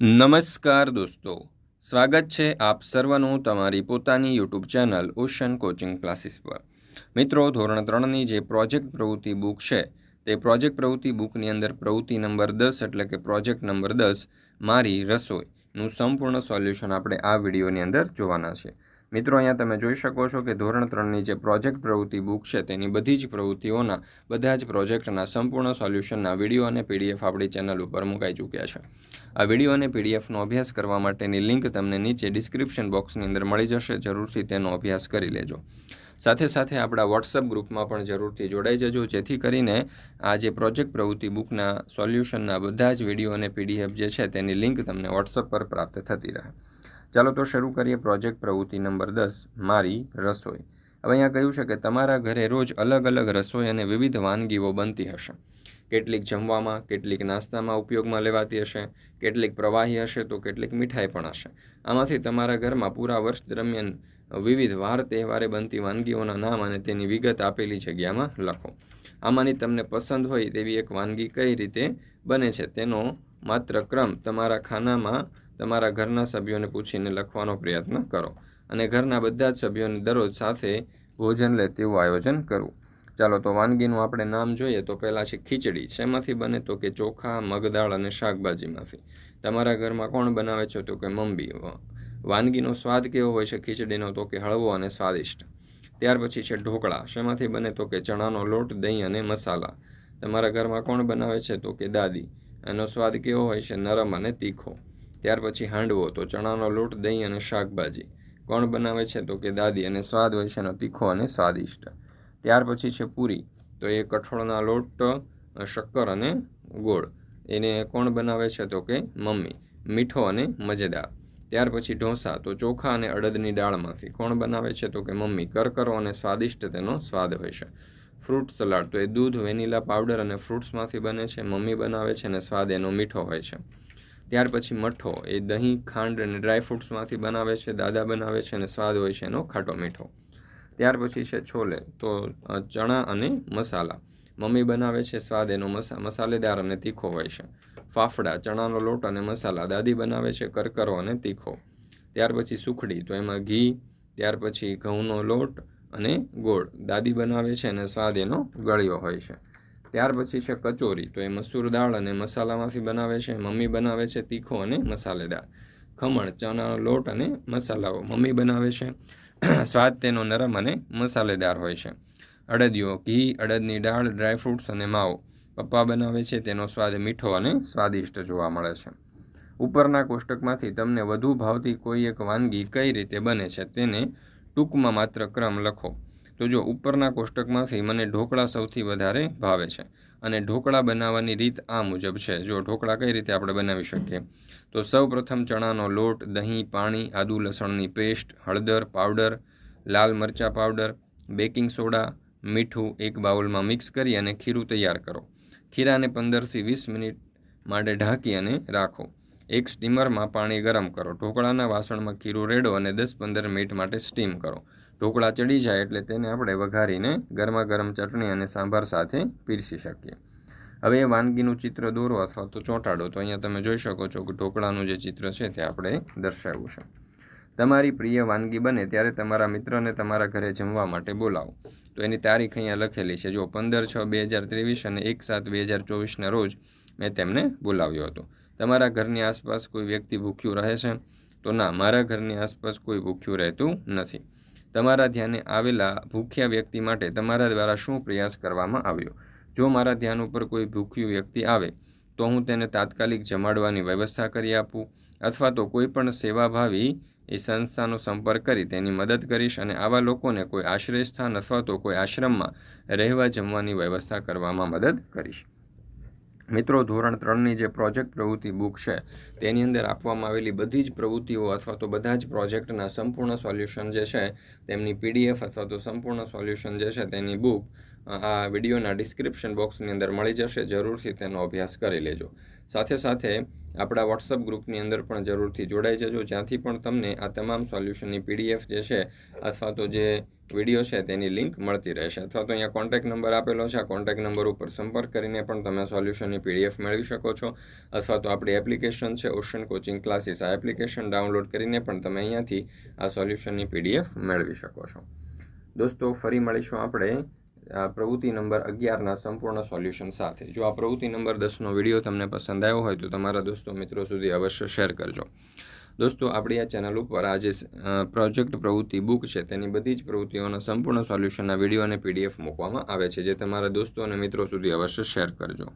નમસ્કાર દોસ્તો. સ્વાગત છે આપ સર્વનું તમારી પોતાની YouTube channel ocean coaching classes પર. મિત્રો, ધોરણ ત્રણની જે પ્રોજેક્ટ પ્રવૃત્તિ બુક છે, તે પ્રોજેક્ટ પ્રવૃત્તિ બુકની અંદર પ્રવૃત્તિ નંબર દસ એટલે કે પ્રોજેક્ટ નંબર દસ, મારી રસોઈનું સંપૂર્ણ સોલ્યુશન આપણે આ વિડીયોની અંદર જોવાના છે. મિત્રો, અહીંયા તમે જોઈ શકો છો કે ધોરણ ત્રણની જે પ્રોજેક્ટ પ્રવૃત્તિ બુક છે, તેની બધી જ પ્રવૃત્તિઓના બધા જ પ્રોજેક્ટના સંપૂર્ણ સોલ્યુશનના વીડિયો અને પીડીએફ આપણી ચેનલ ઉપર મુકાઈ ચૂક્યા છે. આ વીડિયો અને પીડીએફનો અભ્યાસ કરવા માટેની લિંક તમને નીચે ડિસ્ક્રિપ્શન બોક્સની અંદર મળી જશે, જરૂરથી તેનો અભ્યાસ કરી લેજો. સાથે સાથે આપણા વોટ્સઅપ ગ્રુપમાં પણ જરૂરથી જોડાઈ જજો, જેથી કરીને આ જે પ્રોજેક્ટ પ્રવૃત્તિ બુકના સોલ્યુશનના બધા જ વીડિયો અને પીડીએફ જે છે, તેની લિંક તમને વોટ્સઅપ પર પ્રાપ્ત થતી રહે. ચાલો તો શરૂ કરીએ પ્રોજેક્ટ પ્રવૃત્તિ નંબર દસ, મારી રસોઈ. હવે અહીંયા કહ્યું છે કે તમારા ઘરે રોજ અલગ અલગ રસોઈ અને વિવિધ વાનગીઓ બનતી હશે. કેટલીક જમવામાં, કેટલીક નાસ્તામાં ઉપયોગમાં લેવાતી હશે, કેટલીક પ્રવાહી હશે તો કેટલીક મીઠાઈ પણ હશે. આમાંથી તમારા ઘરમાં પૂરા વર્ષ દરમિયાન વિવિધ વાર તહેવારે બનતી વાનગીઓના નામ અને તેની વિગત આપેલી જગ્યામાં લખો. આમાંની તમને પસંદ હોય તેવી એક વાનગી કઈ રીતે બને છે તેનો માત્ર ક્રમ તમારા ખાનામાં તમારા ઘરના સભ્યોને પૂછીને લખવાનો પ્રયત્ન કરો અને ઘરના બધા જ સભ્યોને દરરોજ સાથે ભોજન લે તેવું આયોજન કરવું. ચાલો, તો વાનગીનું આપણે નામ જોઈએ તો પહેલાં છે ખીચડી. શેમાંથી બને તો કે ચોખા, મગદાળ અને શાકભાજીમાંથી. તમારા ઘરમાં કોણ બનાવે છે તો કે મમ્મી? વાનગીનો સ્વાદ કેવો હોય છે ખીચડીનો તો કે હળવો અને સ્વાદિષ્ટ. ત્યાર પછી છે ઢોકળા. શેમાંથી બને તો કે ચણાનો લોટ, દહીં અને મસાલા. તમારા ઘરમાં કોણ બનાવે છે તો કે દાદી? એનો સ્વાદ કેવો હોય છે? નરમ અને તીખો. ત્યાર પછી હાંડવો, તો ચણાનો લોટ, દહીં અને શાકભાજી. કોણ બનાવે છે? તો કે દાદી, અને સ્વાદ હોય છે એનો તીખો અને સ્વાદિષ્ટ. ત્યાર પછી છે પૂરી, તો એ કઠોળના લોટ શક્કર અને ગોળ. એને કોણ બનાવે છે? તો કે મમ્મી, મીઠો અને મજેદાર. ત્યાર પછી ઢોસા, તો ચોખા અને અડદની દાળમાંથી કોણ બનાવે છે? તો કે મમ્મી, કરકરો અને સ્વાદિષ્ટ તેનો સ્વાદ હોય છે. ફ્રૂટ સલાડ, તો એ દૂધ, વેનીલા પાવડર અને ફ્રૂટ્સમાંથી બને છે. મમ્મી બનાવે છે અને સ્વાદ એનો મીઠો હોય છે. ત્યાર પછી મઠ્ઠો એ દહીં, ખાંડ અને ડ્રાય ફ્રૂટ્સમાંથી બનાવે છે, દાદા બનાવે છે અને સ્વાદ હોય છે એનો ખાટો મીઠો. ત્યાર પછી છે છોલે, તો ચણા અને મસાલા. મમ્મી બનાવે છે સ્વાદ એનો મસાલેદાર અને તીખો હોય છે. ફાફડા, ચણાનો લોટ અને મસાલા. દાદી બનાવે છે કરકરો અને તીખો. ત્યાર પછી સુખડી, તો એમાં ઘી. ત્યાર પછી ઘઉંનો લોટ અને ગોળ. દાદી બનાવે છે અને સ્વાદ એનો ગળ્યો હોય છે. ત્યાર પછી છે કચોરી. તો એ મસૂર દાળ અને મસાલામાંથી બનાવે છે, મમ્મી બનાવે છે તીખો અને મસાલેદાર. ખમણ ચણાનો લોટ અને મસાલાઓ. મમ્મી બનાવે છે, સ્વાદ તેનો નરમ અને મસાલેદાર હોય છે. અડદિયો, ઘી, અડદની દાળ ડ્રાયફ્રૂટ્સ અને માવો. પપ્પા બનાવે છે, તેનો સ્વાદ મીઠો અને સ્વાદિષ્ટ જોવા મળે છે. ઉપરના કોષ્ટકમાંથી તમને વધુ ભાવતી કોઈ એક વાનગી કઈ રીતે બને છે, તેને ટૂંકમાં માત્ર ક્રમ લખો. તો જો ઉપરના કોષ્ટકમાંથી મને ઢોકળા સૌથી વધારે ભાવે છે અને ઢોકળા બનાવવાની રીત આ મુજબ છે. જો ઢોકળા કઈ રીતે આપણે બનાવી શકીએ? તો સૌ પ્રથમ ચણાનો લોટ, દહીં, પાણી, આદુ લસણની પેસ્ટ, હળદર, પાવડર, લાલ મરચાં પાવડર, બેકિંગ સોડા, મીઠું એક બાઉલમાં મિક્સ કરી અને ખીરું તૈયાર કરો. ખીરાને પંદરથી વીસ મિનિટ માટે ઢાંકી અને રાખો. એક સ્ટીમરમાં પાણી ગરમ કરો. ઢોકળાના વાસણમાં ખીરું રેડો અને દસ પંદર મિનિટ માટે સ્ટીમ કરો. ઢોકળા ચડી જાય એટલે તેને આપણે વઘારીને ગરમા ગરમ ચટણી અને સાંભાર સાથે પીરસી શકીએ. હવે વાનગીનું ચિત્ર દોરો અથવા તો ચોંટાડો. તો અહીંયા તમે જોઈ શકો છો કે ઢોકળાનું જે ચિત્ર છે તે આપણે દર્શાવ્યું છે. તમારી પ્રિય વાનગી બને ત્યારે તમારા મિત્રને તમારા ઘરે જમવા માટે બોલાવો. તો એની તારીખ અહીંયા લખેલી છે. જો પંદર છ બે હજાર ત્રેવીસ અને એક સાત બે હજાર ચોવીસના રોજ મેં તેમને બોલાવ્યો હતો. તમારા ઘરની આસપાસ કોઈ વ્યક્તિ ભૂખ્યું રહે છે? તો ના, મારા ઘરની આસપાસ કોઈ ભૂખ્યું રહેતું નથી. તમારા ધ્યાને આવેલા ભૂખ્યા વ્યક્તિ માટે તમારા દ્વારા શું પ્રયાસ કરવામાં આવ્યો? જો મારા ધ્યાન ઉપર કોઈ ભૂખ્યું વ્યક્તિ આવે, તો હું તેને તાત્કાલિક જમાડવાની વ્યવસ્થા કરી આપું અથવા તો કોઈ પણ સેવાભાવી એ સંસ્થાનો સંપર્ક કરી તેની મદદ કરીશ અને આવા લોકોને કોઈ આશ્રય સ્થાન અથવા તો કોઈ આશ્રમમાં રહેવા જમવાની વ્યવસ્થા કરવામાં મદદ કરીશ. મિત્રો, ધોરણ ત્રણની જે પ્રોજેક્ટ પ્રવૃત્તિ બુક છે, તેની અંદર આપવામાં આવેલી બધી જ પ્રવૃત્તિઓ અથવા તો બધા જ પ્રોજેક્ટના સંપૂર્ણ સોલ્યુશન જે છે, તેમની પીડીએફ અથવા તો સંપૂર્ણ સોલ્યુશન જે છે, તેની બુક આ વિડીયોના ડિસ્ક્રિપ્શન બોક્સની અંદર મળી જશે. જરૂરથી તેનો અભ્યાસ કરી લેજો. સાથે સાથે આપણા વોટ્સઅપ ગ્રુપની અંદર પણ જરૂરથી જોડાઈ જજો. જ્યાંથી પણ તમને આ તમામ સોલ્યુશનની પીડીએફ જે છે, અથવા તો જે વીડિયો છે, તેની લિંક મળતી રહેશે. અથવા તો અહીંયા કોન્ટેક નંબર આપેલો છે, આ કોન્ટેક નંબર ઉપર સંપર્ક કરીને પણ તમે સોલ્યુશનની પીડીએફ મેળવી શકો છો. અથવા તો આપણી એપ્લિકેશન છે ઓશન કોચિંગ ક્લાસીસ આ એપ્લિકેશન ડાઉનલોડ કરીને પણ તમે અહીંયાથી આ સોલ્યુશનની પીડીએફ મેળવી શકો છો. દોસ્તો, ફરી મળીશું આપણે પ્રવૃત્તિ નંબર અગિયારના સંપૂર્ણ સોલ્યુશન સાથે. જો આ પ્રવૃત્તિ નંબર દસનો વીડિયો તમને પસંદ આવ્યો હોય તો તમારા દોસ્તો મિત્રો સુધી અવશ્ય શેર કરજો. દોસ્તો, આપણી આ ચેનલ ઉપર આ જે પ્રોજેક્ટ પ્રવૃત્તિ બુક છે, તેની બધી જ પ્રવૃત્તિઓના સંપૂર્ણ સોલ્યુશનના વીડિયો અને પીડીએફ મૂકવામાં આવે છે, જે તમારા દોસ્તો અને મિત્રો સુધી અવશ્ય શેર કરજો.